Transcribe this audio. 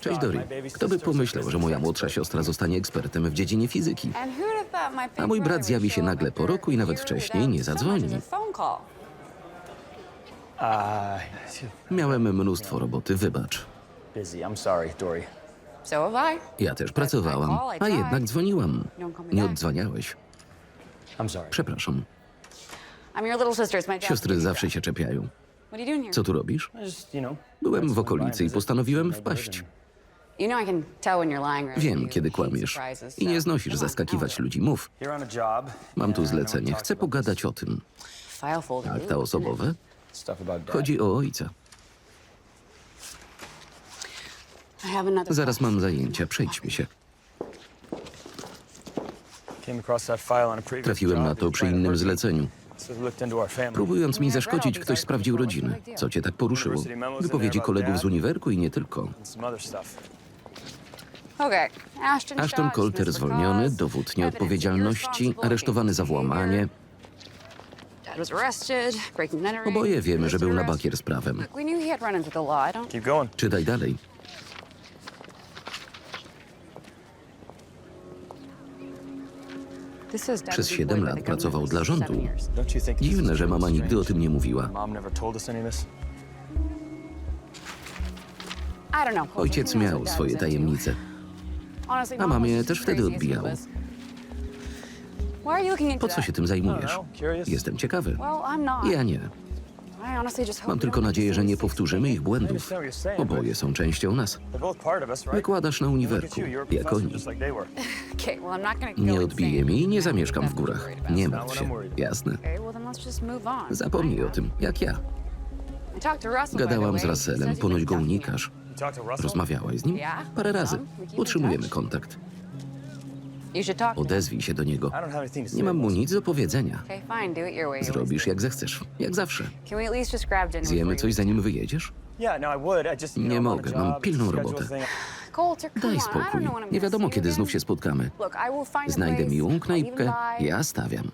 Cześć Dory. Kto by pomyślał, że moja młodsza siostra zostanie ekspertem w dziedzinie fizyki? A mój brat zjawi się nagle po roku i nawet wcześniej nie zadzwoni. Miałem mnóstwo roboty, wybacz. Ja też pracowałam, a jednak dzwoniłam. Nie sorry. Przepraszam. Siostry zawsze się czepiają. Co tu robisz? Byłem w okolicy i postanowiłem wpaść. Wiem, kiedy kłamiesz. I nie znosisz zaskakiwać ludzi. Mów. Mam tu zlecenie. Chcę pogadać o tym. Akta osobowe? Chodzi o ojca. Zaraz mam zajęcia. Przejdźmy się. Trafiłem na to przy innym zleceniu. Próbując mi zaszkodzić, ktoś sprawdził rodzinę. Co cię tak poruszyło? Wypowiedzi kolegów z uniwerku i nie tylko. Ashton Coulter zwolniony, dowód nieodpowiedzialności, aresztowany za włamanie. Oboje wiemy, że był na bakier z prawem. Czytaj dalej. Przez 7 lat pracował dla rządu. Dziwne, że mama nigdy o tym nie mówiła. Ojciec miał swoje tajemnice. A mamie też wtedy odbijał. Po co się tym zajmujesz? Jestem ciekawy. Ja nie. Mam tylko nadzieję, że nie powtórzymy ich błędów. Oboje są częścią nas. Wykładasz na uniwerku, jak oni. Nie odbije mi i nie zamieszkam w górach. Nie martw się. Jasne. Zapomnij o tym, jak ja. Gadałam z Russellem, ponoć go unikasz. Rozmawiałaś z nim? Parę razy. Utrzymujemy kontakt. Odezwij się do niego. I don't have anything to say. Nie mam mu nic do powiedzenia. Zrobisz. Jak zechcesz. Jak zawsze. Zjemy coś zanim wyjedziesz? no, Nie mogę, mam pilną robotę. Daj spokój. Nie wiadomo, kiedy znów się spotkamy. Znajdę miłą knajpkę. Ja stawiam.